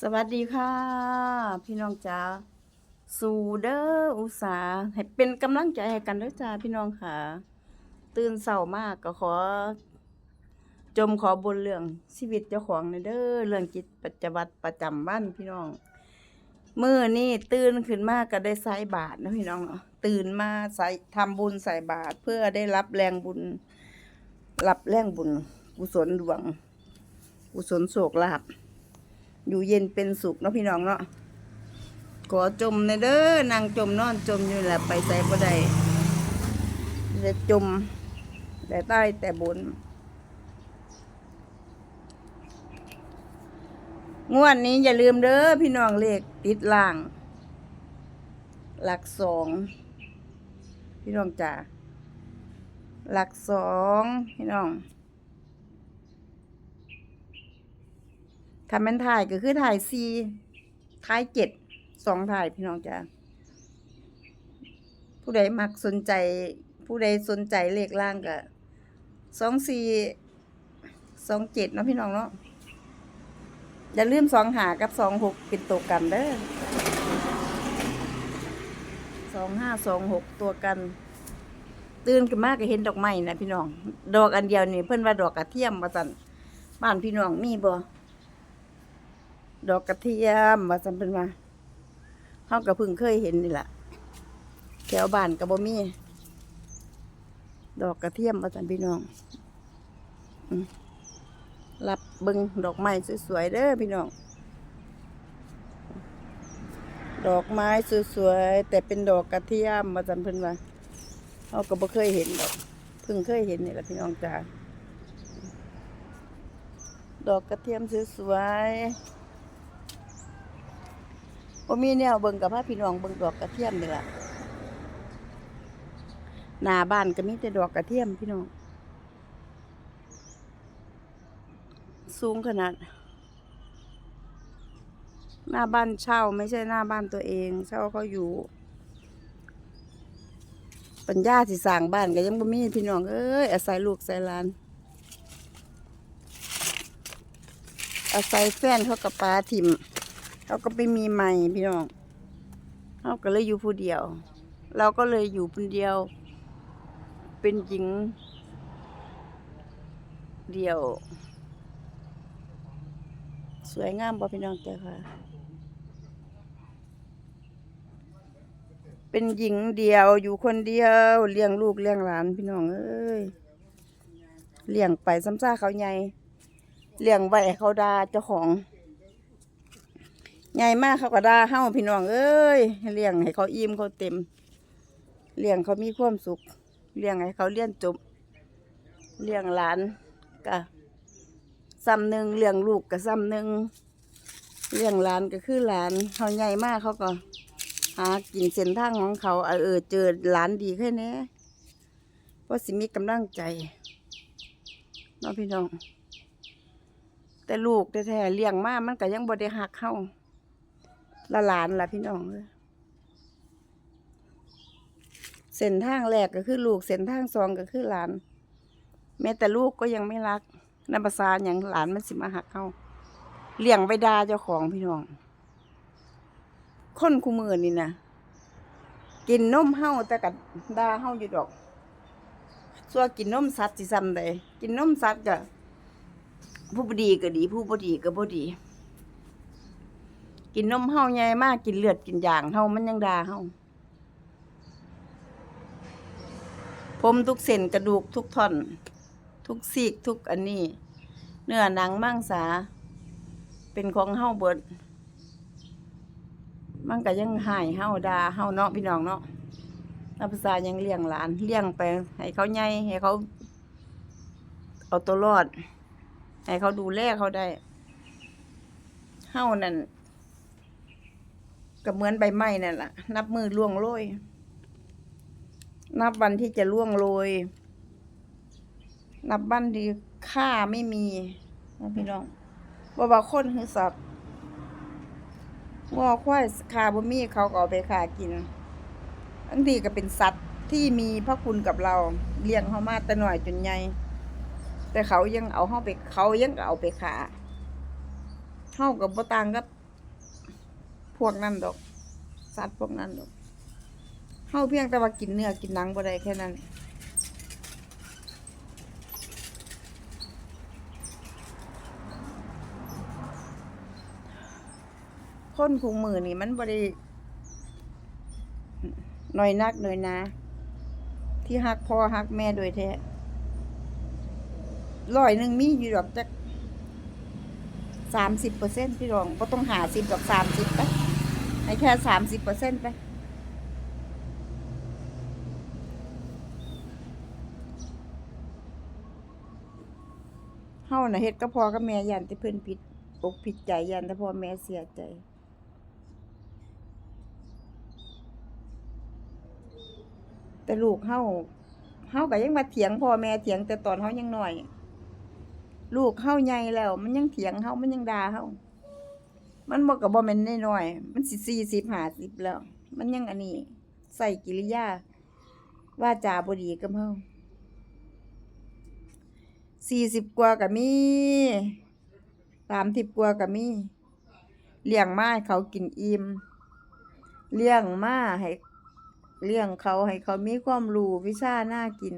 สวัสดีค่ะ พี่น้องจ๋าสู่เด้ออุตสาให้เป็นกำลังใจให้กันด้อจ้าพี่น้องค่ะ ตื่นเศร้ามากก็ขอ จมขอบนเรื่องชีวิตเจ้าของในเด้อเรื่องจิตปัจจวัตรประจำวันพี่น้องมื้อนี้ตื่นขึ้นมาก็ได้ใส่บาตรนะพี่น้องเนาะตื่นมาใส่ทำบุญใส่บาตรเพื่อได้รับแรงบุญ รับแรงบุญกุศลดวงกุศลโศกลาภ อยู่เย็นเป็นสุขเนาะพี่น้องเนาะขอจมในเด้อนางจมนอนจมอยู่แหละไปใส่บ่ได้จะจมแต่ใต้แต่บนงวดนี้อย่าลืมเด้อพี่น้องเลขติดล่าง หลักสองพี่น้องจ๋าหลักสองพี่น้อง ถ้ามันถ่ายก็คือถ่ายซีถ่ายเจ็ดสองถ่ายพี่น้องจ้าผู้ใดมักสนใจ ผู้ใดสนใจเลขล่างก็สองสี่สองเจ็ดเนาะพี่น้องเนาะอย่าลืมสองหากับสองหกเป็นตัวกันเด้อสองห้าสองหกตัวกัน ตื่นขึ้นมากก็เห็นดอกไม้นะพี่น้อง ดอกอันเดียวนี่เพิ่นว่าดอกกระเทียมมาสั่นบ้านพี่น้องมีบ่ ดอกกระเทียมว่าซั่นเพิ่นว่าเฮาก็เพิ่งเคยเห็นนี่แหละแถวบ้านก็บ่มีดอกกระเทียมว่าซั่นพี่น้องรับบิ่งดอกไม้สวยๆเด้อพี่น้อง ดอกไม้สวยๆแต่เป็นดอกกระเทียมว่าซั่นเพิ่นว่าเฮาก็บ่เคยเห็นดอกเพิ่งเคยเห็นนี่แหละพี่น้องจ้าดอกกระเทียมสวยๆ บ่มีแนวเบิ่งกับพราพี่น้องเบิ่งดอกกระเทียมนี่ล่ะหน้าบ้านก็มีแต่ดอกกระเทียมพี่น้อง สูงขนาด หน้าบ้านเช่าไม่ใช่หน้าบ้านตัวเองเช่าเขาอยู่ ปัญญาสิสร้างบ้านก็ยังบ่มีพี่น้องเอ้ยอาศัยลูกอาศัยหลานอาศัยแฟนเขากับปลาถิ่ม เขาก็ไปมีใหม่พี่น้องเขาก็เลยอยู่ผู้เดียว เราก็เลยอยู่คนเดียว เป็นหญิง เดียว สวยงามบ่พี่น้องเจ้าค่ะ เป็นหญิงเดียวอยู่คนเดียวเลี้ยงลูกเลี้ยงหลานพี่น้องเอ้ยเลี้ยงไปซ้ำซ่าเขาใหญ่เลี้ยงไว้เขาดาเจ้าของ ใหญ่มากเขาก็ด่าเฮาพี่น้องเอ้ยเลี้ยงให้เขาอิ่มเขาเต็มเลี้ยงเขามีความสุขเลี้ยงให้เขาเรียนจบเลี้ยงหลานก็ซ้ำหนึ่งเลี้ยงลูกก็ซ้ำหนึ่งเลี้ยงหลานก็คือหลานเขาใหญ่มากเขาก็หากินเส้นทางของเขาเออเจอหลานดีแค่นี้เพราะสิมีกำลังใจน้องพี่น้อง แต่ลูกแท้ๆเลี้ยงมากมันก็ยังบ่ได้หักเข้า ละหลานล่ะพี่น้องเอ้ยเส้นทางแรกก็คือลูกเส้นทางสองก็คือหลาน แม้แต่ลูกก็ยังไม่รักนับภาษาอย่างหลานมันสิมาหักเขาเลี้ยงไปดาเจ้าของพี่น้องคนคู่มือนี่นะกินนมเฮาแต่กัดดาเฮาอยู่ดอกส่วนกินนมสัตว์สิซ้ำใดกินนมสัตว์ก็ผู้บดีก็ดี ผู้บดีก็บดี กินนมเฮาใหญ่มากกินเลือดกินยางเฮามันยังดาเฮาผมทุกเส้นกระดูกทุกท่อน ทุกซีกทุกอันนี้ เนื้อหนังมังสา เป็นของเฮาเบิด มันก็ยังหายเฮาดาเฮาเนาะพี่น้องเนาะนับภาษายังเลี้ยงหลานเลี้ยงไป ให้เขาใหญ่ให้เขา เอาตัวรอด ให้เขาดูแลเขาได้เฮานั่น ก็เหมือนใบไม้นั่นล่ะนับมือล่วงโรยนับวันที่จะล่วงโรยนับวันที่ค่าไม่มีนะพี่น้องบ่ว่าคนหรือสัตว์งอควายขาบ่มีเขาก็เอาไปขากินบางทีก็เป็นสัตว์ที่มีพระคุณกับเราเลี้ยงเขามาแต่หน้อยจนใหญ่แต่เขายังเอาเฮาไปเขายังเอาไปขาเฮากับบ่ต่างกับ พวกนั้นดอก สัตว์พวกนั้นดอกเฮาเพียงแต่ว่ากินเนื้อกินหนังบ่ได้แค่นั้นคนคุงมือนี่มันบ่ได้หน่อยนักหน่อยนะ ที่ฮักพ่อฮักแม่โดยแท้ร้อยหนึ่งมีอยู่ดอกจักสามสิบเปอร์เซ็นต์พี่รองก็ต้องหาสิบดอกสามสิบไป ให้แค่สามสิบเปอร์เซ็นต์ไป เฮาน่ะเฮ็ดก็พอกับแม่ยันที่เพิ่นผิดอกผิดใจยันแต่พ่อแม่เสียใจแต่ลูกเฮาเฮาก็ยังมาเถียงพ่อแม่เถียงแต่ตอนเฮายังน้อย ลูกเฮาใหญ่แล้ว มันยังเถียงเฮามันยังด่าเฮา มันบ่ก็บ่แม่นน้อยๆมันสิ40 50แล้ว มันยังอันนี้ใส่กิริยา ว่าจาบดีกับเฮา40กว่าก็มี30กว่าก็มีเลี้ยงมาให้เขากินอิ่มเลี้ยงมาให้เลี้ยงเขาให้เขามีความรู้วิชาหน่ากิน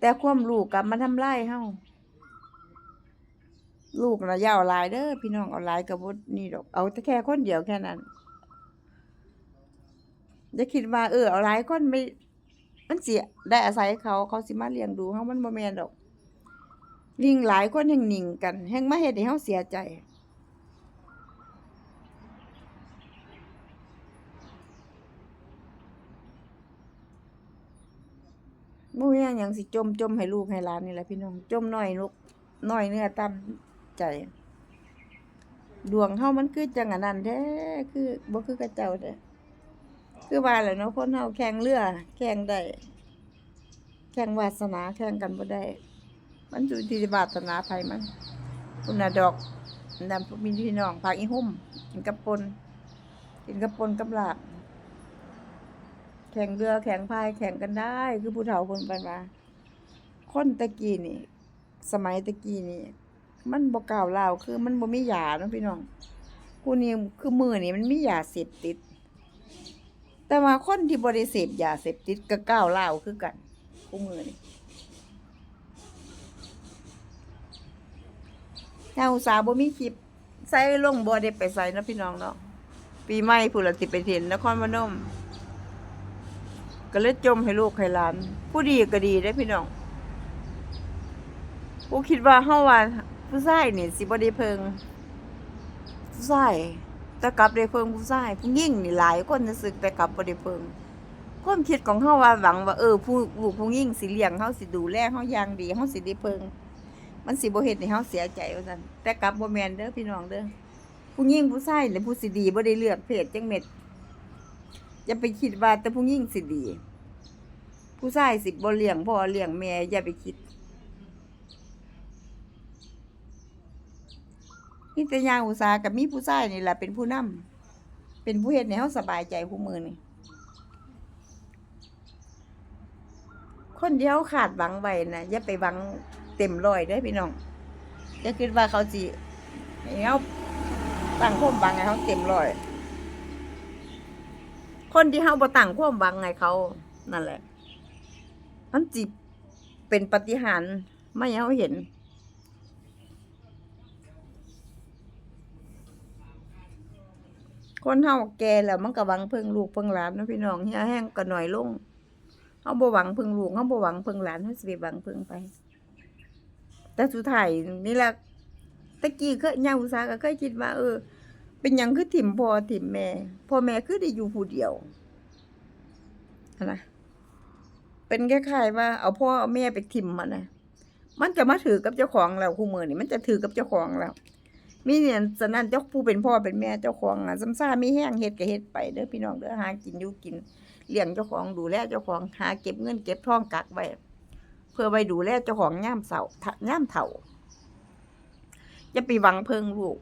แต่ความรู้กลับมาทำลายเฮา ลูกนะย่าเอาหลายเด้อพี่น้องเอาหลายกับบดนี่ดอกเอาแต่แค่คนเดียวแค่นั้นอย่าคิดว่าเออเอาหลายคนไม่มันเสิได้อาศัยเขาเขาสิมาเลี้ยงดูเฮามันบ่แม่นดอกลิงหลายคนแห่งหนิ่งกันแห่งมาเฮ็ดให้เฮาเสียใจบ่มีหยังยังสิจมจมให้ลูกให้หลานนี่แหละพี่น้องจมน้อยลูกน้อยเนื้อต่ำ ใจ ดวงเฮามันคือจังอันนั้นแท้คือบ่คือกระเจ้าแท้คือว่าแหละเนาะคนเฮาแข่งเรือแข่งได้แข่งวาสนาแข่งกันบ่ได้ มันอยู่ที่วาสนาไผมันคุณน่ะดอกนำมีพี่น้องภาคอีหุ่มกินกับปนกินกับปนกับลาบแข่งเรือแข่งพายแข่งกันได้ คือผู้เฒ่าคนปันว่าคนตะกี้นี่ สมัยตะกี้นี่ มันบ่ก้าวร้าคือมันบ่มียาเนาะพี่น้องผู้นี้คือมือนี่มันมียาเสพติด แต่ว่าคนที่บ่ได้เสพยาเสพติดก็ก้าวร้าคือกันผู้มือนี่ถ้าอุตสาห์บ่มีคลิปใส่ลงบ่ได้ไปใส่นะพี่น้องเนาะปีใหม่พุ่นละสิไปเห็นนครพนมก็เลยจมให้ลูกให้หลาน ผู้ดีก็ดีได้พี่น้องผู้คิดว่าเฮาว่า ผู้ชายนี่สิบ่ได้เพิงผู้ชายแต่กลับได้เพิงผู้ชายผู้หญิงนี่หลายคนจะสึกแต่กลับบ่ได้เพิงความคิดของเฮาว่าหวังว่าเออผู้ลูกผู้หญิงสิเลี้ยงเฮาสิดูแลเฮาอย่างดีเฮาสิได้เพิง มันสิบ่เฮ็ดให้เฮาเสียใจว่าซั่นแต่กลับบ่แม่นเด้อพี่น้องเด้อผู้หญิงผู้ชายนี่ผู้สิดีบ่ได้เลือกเพศจังเม็ดอย่าไปคิดว่าแต่ผู้หญิงสิดี ผู้ชายสิบ่เลี้ยงพ่อเลี้ยงแม่อย่าไปคิด นี่แต่ยางอุตสาหกับมีผู้ชายนี่แหละเป็นผู้นำเป็นผู้เฮ็ดให้เฮาสบายใจผู้มือนี่คนเดียวขาดหวังไว้นะอย่าไปหวังเต็มร้อยเด้พี่น้องอย่าคิดว่าเขาสิให้เฮาตั้งความหวังให้เขาเต็มร้อย คนที่เฮาบ่ตั้งความหวังให้เขานั่นแหละ มันจิเป็นปฏิหารไม่ให้เขาเห็น คนเฮาแก่แล้วมันก็หวังเพิ่งลูกเพิ่งหลานนะพี่น้องเฮียแห้งก็หน่อยลงเฮาบ่หวังเพิ่งลูกเฮาบ่หวังเพิ่งหลานเฮาสิไปหวังเพิ่งไป แต่สุดท้ายนี่แหละตะกี้เคยยาอุตสาหก็เคยคิดว่าเออ เป็นหยังคือถิ่มพ่อถิ่มแม่พ่อแม่คือได้อยู่ผู้เดียวนะเป็นแคล้ายๆว่าเอาพ่อเอาแม่ไปทิมมันนะมันจะมาถือกับเจ้าของแล้วคู่มือนี่มันจะถือกับเจ้าของแล้ว มีเนี่ยสนั่นเจ้าผู้เป็นพ่อเป็นแม่เจ้าของอะซ้ำซ่ามีแห้งเฮ็ดก็เฮ็ดไปเด้อพี่น้องเด้อหากินอยู่กินเลี้ยงเจ้าของดูแลเจ้าของหาเก็บเงินเก็บทองกักไว้เพื่อไว้ดูแลเจ้าของย่ามเสาย่ามเฒ่าอย่าไปหวังเพิงลูก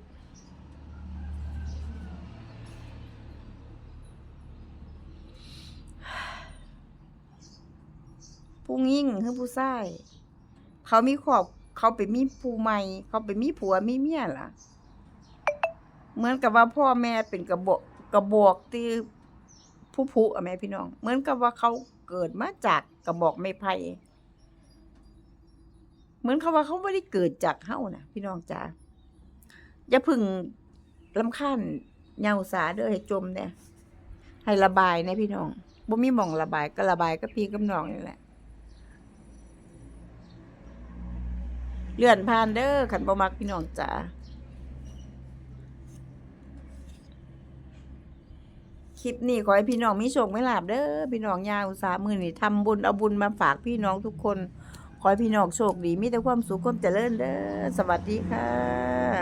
ผู้ยิ่งคือผู้ชาย เขามีครอบ เขาไปมีผู้ใหม่ เขาไปมีผัวมีเมียล่ะ เหมือนกับว่าพ่อแม่เป็นกระบอกกระบอกที่ผู้ผู้อะแม่พี่น้อง เหมือนกับว่าเขาเกิดมาจากกระบอกไม้ไผ่เหมือนเขาว่าเขาไม่ได้เกิดจากเฮานะพี่น้องจ๋าอย่าพึ่งลำคาญเหงาสาเด้อให้จมเนี่ยให้ระบายนะพี่น้องบ่มีหม่องระบายก็ระบายก็พี่กับน้องนี่แหละ เลื่อนผ่านเด้อขันบ่มักพี่น้องจ๋าคลิปนี้ขอให้พี่น้องมีโชคไม่หลาบเด้อพี่น้องยาอุตสาหมือนี่ทำบุญเอาบุญมาฝากพี่น้องทุกคน ขอให้พี่น้องโชคดีมีแต่ความสุขความเจริญเด้อสวัสดีค่ะ